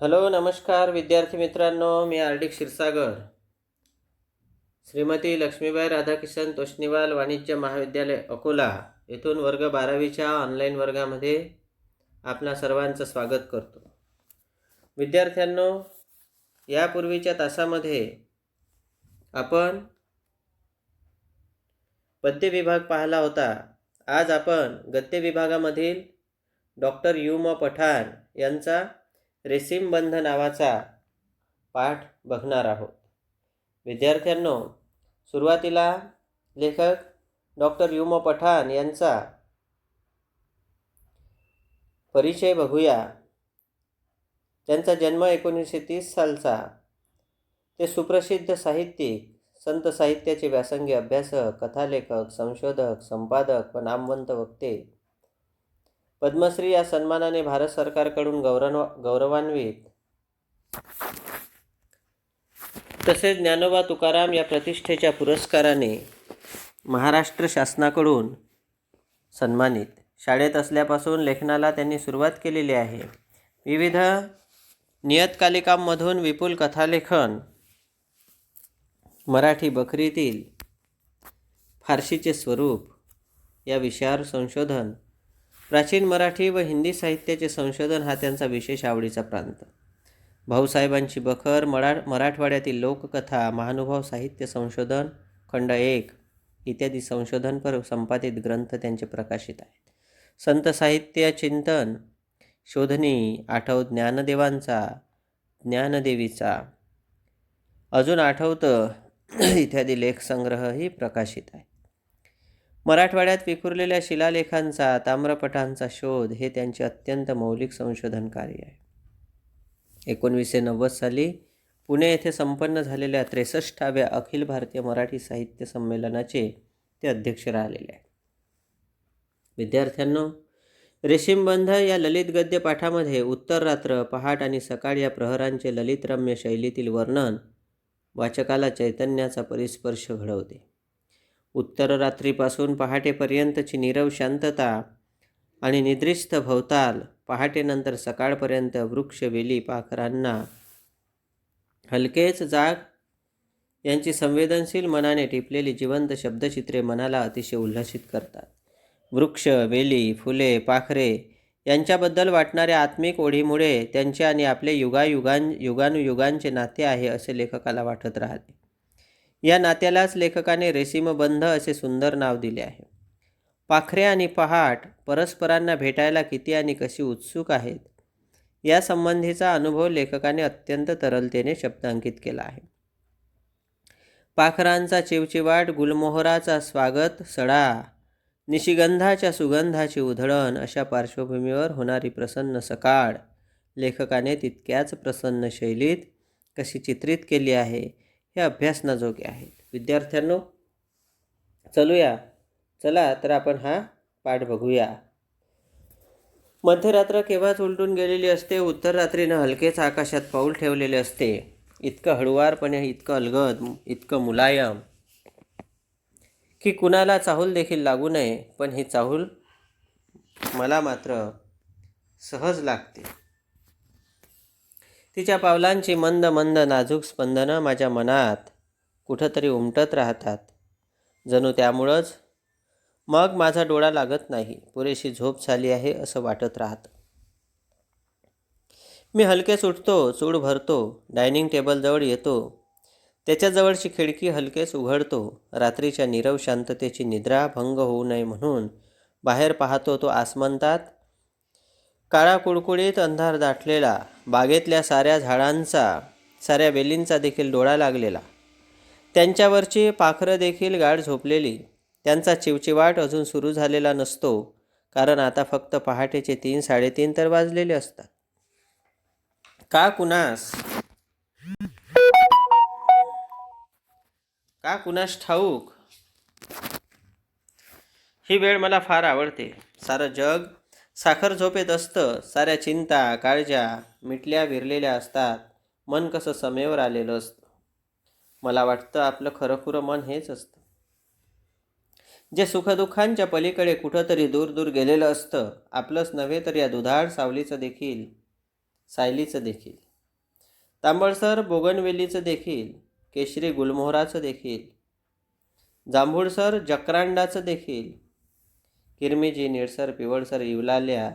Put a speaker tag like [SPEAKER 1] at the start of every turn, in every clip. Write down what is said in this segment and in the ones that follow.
[SPEAKER 1] Hello नमस्कार विद्यार्थी मित्रांनो मी आर डी क्षीरसागर. श्रीमती लक्ष्मीबाई राधाकिशन तोष्णीवाल वाणिज्य महाविद्यालय अकोला येथून वर्ग बारावीच्या ऑनलाईन वर्गामध्ये आपणा सर्वांचं स्वागत करतो. विद्यार्थ्यांनो यापूर्वीच्या तासामध्ये आपण पद्य विभाग पाहिला होता. आज आपण गद्य विभागामधील डॉक्टर यू म पठाण यांचा रेशीमबंध नावाचा पाठ बघणार आहोत. विद्यार्थ्यांनो सुरुवातीला लेखक डॉक्टर युम पठाण यांचा परिचय बघूया. त्यांचा जन्म एकोणीसशे तीस सालचा. ते सुप्रसिद्ध साहित्यिक संत साहित्याचे व्यासंगी अभ्यासक कथालेखक संशोधक संपादक व नामवंत वक्ते. पद्मश्री या सन्मानाने भारत सरकारकडून गौरव गौरवान्वित. तसेच ज्ञानोबा तुकाराम या प्रतिष्ठेच्या पुरस्काराने महाराष्ट्र शासनाकडून सन्मानित. शाळेत असल्यापासून लेखनाला त्यांनी सुरुवात केलेली आहे. विविध नियतकालिकांमधून विपुल कथालेखन मराठी बकरीतील फारशीचे स्वरूप या विषयावर संशोधन प्राचीन मराठी व हिंदी साहित्याचे संशोधन हा त्यांचा विशेष आवडीचा प्रांत. भाऊसाहेबांची बखर मरा मराठवाड्यातील लोककथा महानुभाव साहित्य संशोधन खंड एक इत्यादी संशोधनपर संपादित ग्रंथ त्यांचे प्रकाशित आहेत. संत साहित्य चिंतन शोधनी आठव ज्ञानदेवांचा ज्ञानदेवीचा अजून आठवतं इत्यादी लेखसंग्रहही प्रकाशित आहे मराठवाड्यात विखुरलेल्या शिलालेखांचा ताम्रपटांचा शोध हे त्यांचे अत्यंत मौलिक संशोधन कार्य आहे. एकोणवीसशे नव्वद साली पुणे येथे संपन्न झालेल्या त्रेसष्टाव्या अखिल भारतीय मराठी साहित्य संमेलनाचे ते अध्यक्ष राहिलेले आहेत. विद्यार्थ्यांनो रेशीमबंध या ललित गद्य पाठामध्ये उत्तर रात्र पहाट आणि सकाळ या प्रहरांचे ललितरम्य शैलीतील वर्णन वाचकाला चैतन्याचा परिस्पर्श घडवते. उत्तर रात्रीपासून पहाटेपर्यंतची नीरव शांतता आणि निद्रिस्त भवताल पहाटेनंतर सकाळपर्यंत वृक्ष वेली पाखरांना हलकेच जाग यांची संवेदनशील मनाने टिपलेली जिवंत शब्दचित्रे मनाला अतिशय उल्हसित करतात. वृक्ष वेली फुले पाखरे यांच्याबद्दल वाटणाऱ्या आत्मिक ओढीमुळे त्यांचे आणि आपले युगायुगां युगानुयुगांचे नाते आहे असे लेखकाला वाटत राहते या नात्यालाच लेखकाने रेशीमबंध असे सुंदर नाव दिले आहे. पाखरे आणि पहाट परस्परांना भेटायला किती आणि कशी उत्सुक आहेत या संबंधीचा अनुभव लेखकाने अत्यंत तरलतेने शब्दांकित केला आहे. पाखरांचा चिवचिवाट गुलमोहराचा स्वागत सडा निशिगंधाच्या सुगंधाची उधळण अशा पार्श्वभूमीवर होणारी प्रसन्न सकाळ लेखकाने तितक्याच प्रसन्न शैलीत कशी चित्रित केली आहे हे अभ्यासनाजोगे आहेत. विद्यार्थ्यांनो चलूया. चला तर आपण हा पाठ बघूया. मध्यरात्र केव्हाच उलटून गेलेली असते उत्तर रात्रीनं हलकेच आकाशात पाऊल ठेवलेले असते. इतकं हळुवारपणे इतकं अलगद इतकं मुलायम की कुणाला चाहूल देखील लागू नये पण ही चाहूल मला मात्र सहज लागते. तिच्या पावलांची मंद मंद नाजूक स्पंदनं माझ्या मनात कुठंतरी उमटत राहतात. जणू त्यामुळंच मग माझा डोळा लागत नाही. पुरेशी झोप झाली आहे असं वाटत राहतं. मी हलकेच उठतो चूड भरतो डायनिंग टेबलजवळ येतो. त्याच्याजवळची खिडकी हलकेच उघडतो. रात्रीच्या नीरव शांततेची निद्रा भंग होऊ नये म्हणून बाहेर पाहतो तो आसमंतात काळा कुडकुडीत अंधार दाटलेला. बागेतल्या साऱ्या झाडांचा साऱ्या वेलींचा देखील डोळा लागलेला. त्यांच्यावरची पाखरं देखील गाढ झोपलेली. त्यांचा चिवचिवाट अजून सुरू झालेला नसतो कारण आता फक्त पहाटेचे तीन साडेतीन तर वाजलेले असतात. का कुणास? का कुणास ठाऊक? ही वेळ मला फार आवडते. सारं जग साखर झोपेत असतं साऱ्या चिंता काळज्या मिटल्या विरलेल्या असतात. मन कसं समेवर आलेलं असतं. मला वाटतं आपलं खरंखुरं मन हेच असतं. जे सुखदुःखांच्या पलीकडे कुठंतरी दूर दूर गेलेलं असतं आपलंच नव्हे तर या दुधाळ सावलीचं देखील सायलीचं देखील. तांबळसर बोगनवेलीचं देखील केशरी गुलमोहराचं देखील. जांभूळसर जक्रांडाचं देखील. किरमिजी निळसर पिवळसर इवलाल्या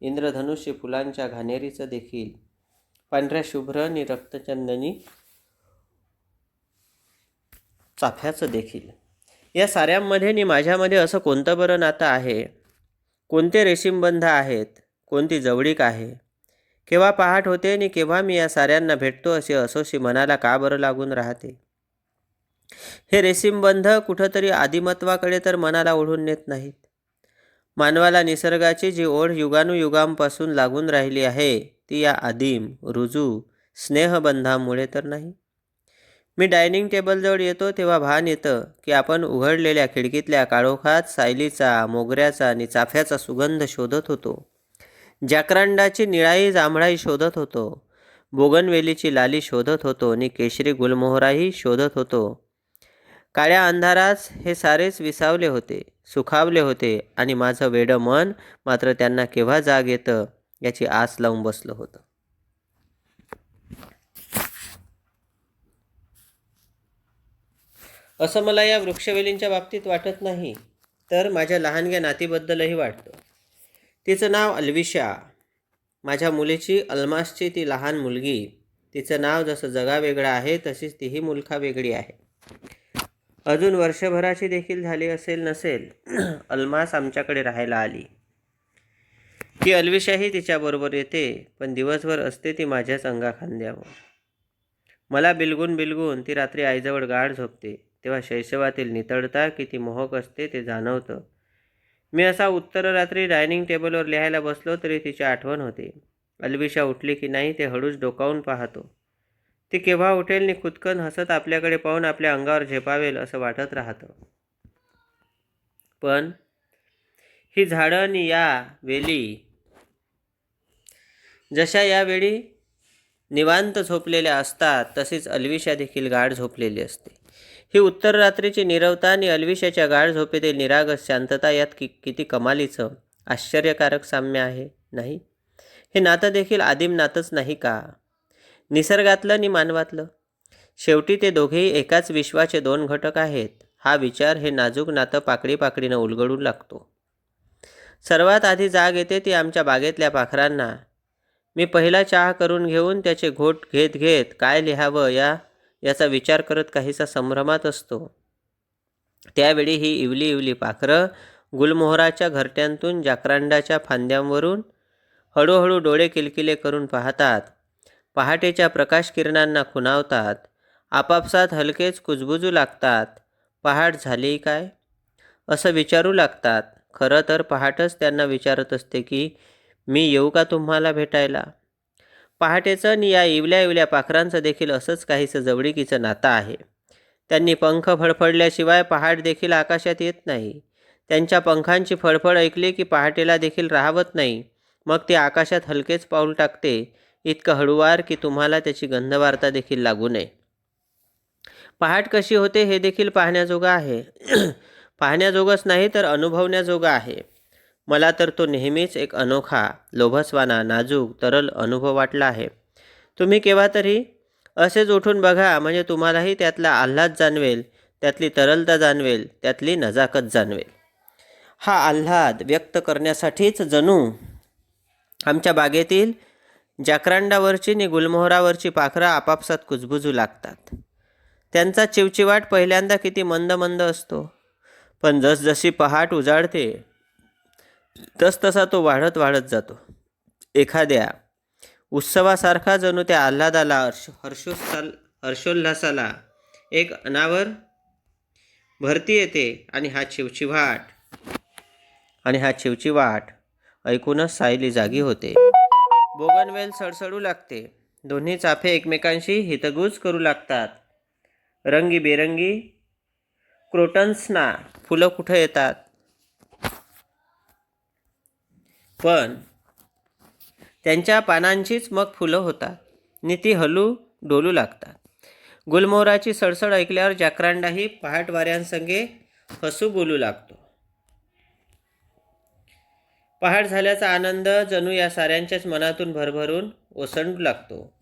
[SPEAKER 1] इंद्रधनुष्य फुलांच्या घाणेरीचं देखील. पांढऱ्या शुभ्र आणि रक्तचंदनी चाफ्याचं देखील. या साऱ्यांमध्ये आणि माझ्यामध्ये असं कोणतं बरं नातं आहे? कोणते रेशीमबंध आहेत? कोणती जवळीक आहे? केव्हा पहाट होते आणि केव्हा मी या साऱ्यांना भेटतो असे असोशी मनाला का बरं लागून राहते? हे रेशीमबंध कुठंतरी आदिमत्वाकडे तर मनाला ओढून नेत नाहीत. मानवाला निसर्गाची जी ओढ युगानुयुगांपासून लागून राहिली आहे ती या आदिम रुजू स्नेहबंधामुळे तर नाही. मी डायनिंग टेबलजवळ येतो तेव्हा भान येतं की आपण उघडलेल्या खिडकीतल्या काळोखात सायलीचा मोगऱ्याचा आणि चाफ्याचा सुगंध शोधत होतो. जॅकरांडाची निळाई जांभळाई शोधत होतो. बोगनवेलीची लाली शोधत होतो आणि केशरी गुलमोहराही शोधत होतो. काळ्या अंधारास हे सारेच विसावले होते सुखावले होते आणि माझं वेडं मन मात्र त्यांना केव्हा जाग येतं याची आस लावून बसलं होतं. असं मला या वृक्षवेलींच्या बाबतीत वाटत नाही तर माझ्या लहानग्या नातीबद्दलही वाटतं. तिचं नाव अल्विशा. माझ्या मुलीची अल्मासची ती लहान मुलगी. तिचं नाव जसं जगावेगळं आहे तशीच तीही मुलखा वेगळी आहे. अजून वर्षभराची देखील झाली असेल नसेल अल्मास आमच्याकडे राहायला आली. ती अल्विशाही तिच्याबरोबर येते पण दिवसभर असते ती माझ्याच अंगाखांद्यावर मला बिलगून बिलगून ती रात्री आईजवळ गाढ झोपते. तेव्हा शैशवातील नितळता किती मोहक असते ते जाणवतं. मी असा उत्तर रात्री डायनिंग टेबलवर लिहायला बसलो तरी तिची आठवण होते. अल्विशा उठली की नाही ते हळूच डोकावून पाहतो. ती केव्हा उठेल नि खुदकन हसत आपल्याकडे पाहून आपल्या अंगावर झेपावेल असं वाटत राहतं. पण ही झाडं आणि या वेली जशा यावेळी निवांत झोपलेल्या असतात तशीच अल्विशा देखील गाढ झोपलेली असते. ही उत्तर रात्रीची निरवता आणि अल्विशाच्या गाढ झोपेतील निरागस शांतता यात कि किती कमालीचं आश्चर्यकारक साम्य आहे नाही? हे नातं देखील आदिम नातंच नाही का? निसर्गातलं नि मानवातलं. शेवटी ते दोघेही एकाच विश्वाचे दोन घटक आहेत. हा विचार हे नाजूक नातं पाकडी पाकडीनं उलगडू लागतो. सर्वात आधी जाग येते ती आमच्या बागेतल्या पाखरांना. मी पहिला चहा करून घेऊन त्याचे घोट घेत घेत काय लिहावं या याचा विचार करत काहीसा संभ्रमात असतो. त्यावेळी ही इवली इवली पाखरं गुलमोहराच्या घरट्यांतून जाकरांडाच्या फांद्यांवरून हळूहळू डोळे किलकिले करून पाहतात. पहाटेच्या प्रकाशकिरणांना खुणावतात. आपापसात हलकेच कुजबुजू लागतात. पहाट झाली काय? असं विचारू लागतात. खरं तर पहाटच त्यांना विचारत असते की मी येऊ का तुम्हाला भेटायला? पहाटेचं आणि या इवल्या इवल्या पाखरांचं देखील असंच काहीसं जवळीकीचं नातं आहे. त्यांनी पंख फडफडल्याशिवाय पहाट देखील आकाशात येत नाही. त्यांच्या पंखांची फडफड ऐकली की पहाटेला देखील राहावत नाही. मग ते आकाशात हलकेच पाऊल टाकते. इतकं हळूवार की तुम्हाला त्याची गंधवार्ता देखील लागू नये. पहाट कशी होते हे देखील पाहण्याजोगं आहे. पाहण्याजोगंच नाही तर अनुभवण्याजोगं आहे. मला तर तो नेहमीच एक अनोखा लोभसवाना नाजूक तरल अनुभव वाटला आहे. तुम्ही केव्हा तरी असेच उठून बघा म्हणजे तुम्हालाही त्यातला आल्हाद जाणवेल त्यातली तरलता जाणवेल त्यातली नजाकत जाणवेल. हा आल्हाद व्यक्त करण्यासाठीच जणू आमच्या बागेतील जाकरांडावरची आणि गुलमोहरावरची पाखरं आपापसात कुजबुजू लागतात. त्यांचा चिवचिवाट पहिल्यांदा किती मंद मंद असतो. पण जसजशी पहाट उजाडते तसतसा तो वाढत वाढत जातो. एखाद्या उत्सवासारखा जणू त्या आल्हादाला हर्ष हर्षोत्साल हर्षोल्लासाला एक अनावर भरती येते आणि हा चिवचिवाट आणि हा चिवचिवाट ऐकूनच सायली जागी होते. बोगनवेल सळसळू लागते. दोन्ही चाफे एकमेकांशी हितगुज करू लागतात. रंगीबेरंगी क्रोटन्सना फुलं कुठं येतात? पण त्यांच्या पानांचीच मग फुलं होतात. नि ती हलू डोलू लागतात. गुलमोहराची सळसळ ऐकल्यावर जाकरांडाही पहाट वाऱ्यांसंगे हसू बोलू लागतो. पहाट झाल्याचा आनंद जणू या साऱ्यांच्याच मनातून भरभरून ओसंडू लागतो.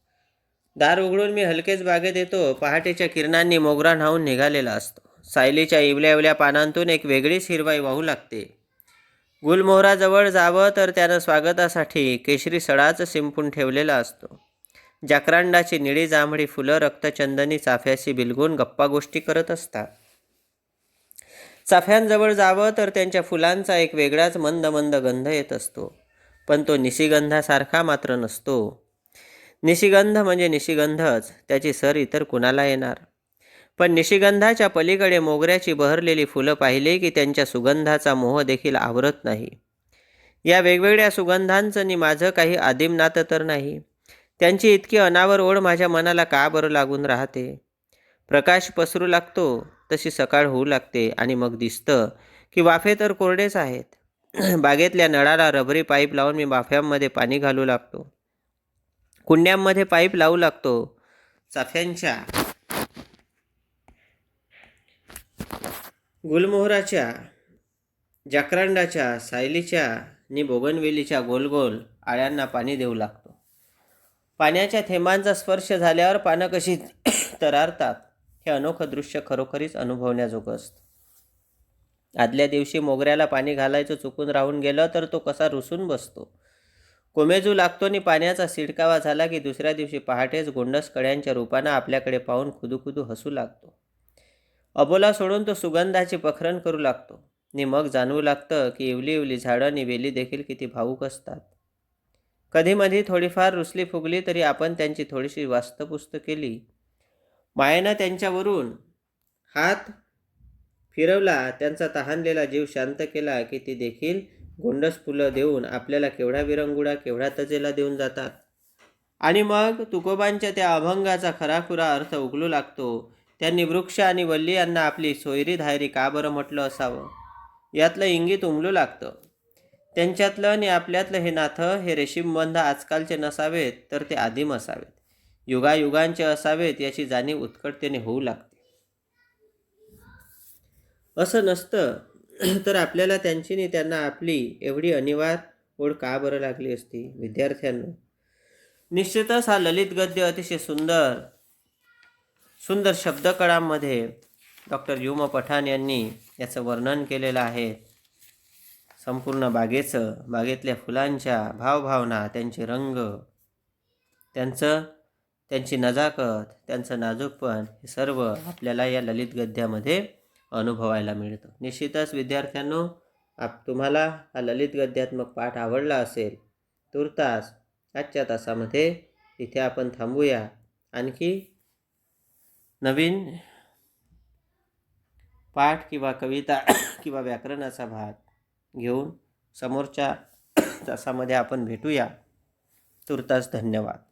[SPEAKER 1] दार उघडून मी हलकेच बागेत येतो. पहाटेच्या किरणांनी मोगरा न्हावून निघालेला असतो. सायलीच्या इवल्या इवल्या पानांतून एक वेगळीच हिरवाई वाहू लागते. गुलमोहराजवळ जावं तर त्यानं स्वागतासाठी केशरी सडाच शिंपून ठेवलेला असतो. जाकरांडाची निळी जांभळी फुलं रक्तचंदनी चाफ्याशी बिलगून गप्पा गोष्टी करत असतात. चाफ्यांजवळ जावं तर त्यांच्या फुलांचा एक वेगळाच मंद मंद गंध येत असतो. पण तो निशिगंधासारखा मात्र नसतो. निशिगंध म्हणजे निशिगंधच त्याची सर इतर कुणाला येणार? पण निशिगंधाच्या पलीकडे मोगऱ्याची बहरलेली फुलं पाहिले की त्यांच्या सुगंधाचा मोह देखील आवरत नाही. या वेगवेगळ्या सुगंधांचं नि माझं काही आदिम नातं तर नाही. त्यांची इतकी अनावर ओढ माझ्या मनाला का बरं लागून राहते? प्रकाश पसरू लागतो तशी सकाळ होऊ लागते आणि मग दिसतं की वाफे तर कोरडेच आहेत. बागेतल्या नळाला रबरी पाईप लावून मी वाफ्यांमध्ये पाणी घालू लागतो. कुंड्यांमध्ये पाईप लावू लागतो. चाफ्यांच्या गुलमोहराच्या जाकरांडाच्या सायलीच्या नि बोगनवेलीच्या गोलगोल आळ्यांना पाणी देऊ लागतो. पाण्याच्या थेंबांचा स्पर्श झाल्यावर पानं कशी तरारतात? हे अनोखं दृश्य खरोखरीच अनुभवण्याजोगं असतं. आदल्या दिवशी मोगऱ्याला पाणी घालायचं चुकून राहून गेलं तर तो कसा रुसून बसतो. कोमेजू लागतो आणि पाण्याचा शिडकावा झाला की दुसऱ्या दिवशी पहाटेच गोंडस कड्यांच्या रूपानं आपल्याकडे पाहून खुदूखुदू हसू लागतो. अबोला सोडून तो सुगंधाची पखरण करू लागतो. आणि मग जाणवू लागतं की इवली इवली झाडं आणि वेली देखील किती भावूक असतात. कधीमधी थोडीफार रुसली फुगली तरी आपण त्यांची थोडीशी वास्तपुस्त केली. मायेनं त्यांच्यावरून हात फिरवला त्यांचा तहानलेला जीव शांत केला की ती देखील गोंडस फुलं देऊन आपल्याला केवढा विरंगुडा केवढा तजेला देऊन जातात. आणि मग तुकोबांच्या त्या अभंगाचा खराखुरा अर्थ उगलू लागतो. त्यांनी वृक्ष आणि वल्ली यांना आपली सोयरी धायरी का बरं म्हटलं असावं? यातलं इंगित उमलू लागतं. त्यांच्यातलं आणि आपल्यातलं हे नाथं हे रेशीमबंध आजकालचे नसावेत तर ते आदिम असावेत. युगायुगांचे असावेत याची जाणीव उत्कटतेने होऊ लागते. असं नसतं तर आपल्याला त्यांचीनी त्यांना आपली एवढी अनिवार्य ओढ का बरं लागली असती? विद्यार्थ्यांना निश्चितच हा ललित गद्य अतिशय सुंदर सुंदर शब्दकळांमध्ये डॉक्टर युम पठाण यांनी याचं वर्णन केलेलं आहे. संपूर्ण बागेचं बागेतल्या फुलांच्या भावभावना त्यांचे रंग त्यांचं त्यांची नजाकत त्यांचं नाजूकपण हे सर्व आपल्याला या ललित गद्यामध्ये अनुभवायला मिळतं. निश्चितच विद्यार्थ्यांनो आप तुम्हाला हा ललित गद्यात्मक पाठ आवडला असेल तुर्तास आजच्या तासामध्ये इथे आपण थांबूया. आणखी नवीन पाठ किंवा कविता किंवा व्याकरणाचा भाग घेऊन समोरच्या तासामध्ये आपण भेटूया. तुर्तास धन्यवाद.